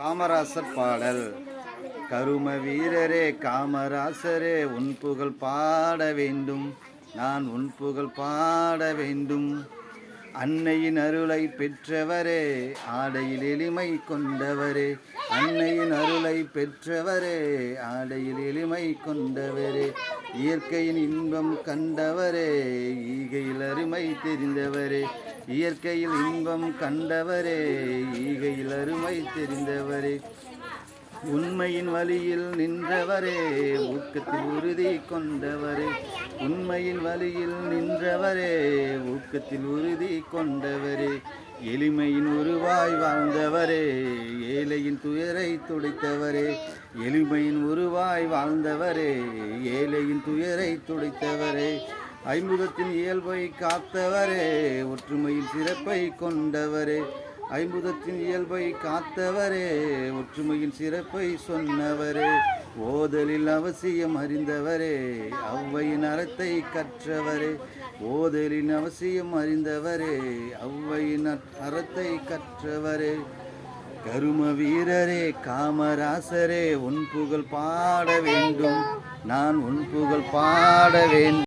காமராசர் பாடல். கரும வீரரே காமராசரே உன் புகழ் பாட வேண்டும். நான் உன் புகழ் பாட வேண்டும். அன்னையின் அருளை பெற்றவரே ஆடையில் எளிமை கொண்டவரே. அன்னையின் அருளை பெற்றவரே ஆடையில் எளிமை கொண்டவரே. இயற்கையின் இன்பம் கண்டவரே ஈகையில் அருமை தெரிந்தவரே. இயற்கையில் இன்பம் கண்டவரே ஈகையில் அருமை தெரிந்தவரே. உண்மையின் வழியில் நின்றவரே ஊக்கத்தில் உறுதி கொண்டவரே. உண்மையின் வழியில் நின்றவரே ஊக்கத்தில் உறுதி கொண்டவரே. எளிமையின் உருவாய் வாழ்ந்தவரே ஏழையின் துயரை துடைத்தவரே. எளிமையின் உருவாய் வாழ்ந்தவரே ஏழையின் துயரை துடைத்தவரே. ஐம்புதத்தின் இயல்பை காத்தவரே ஒற்றுமையில் சிறப்பை கொண்டவரே. ஐம்புதத்தின் இயல்பை காத்தவரே ஒற்றுமையில் சிறப்பை சொன்னவரே. ஓதலில் அவசியம் அறிந்தவரே அவ்வையின் அறத்தை கற்றவரே. ஓதலின் அவசியம் அறிந்தவரே அவ்வையின் அறத்தை கற்றவரே. கரும வீரரே காமராசரே உன் புகழ் பாட வேண்டும். நான் உன் புகழ் பாட வேண்டும்.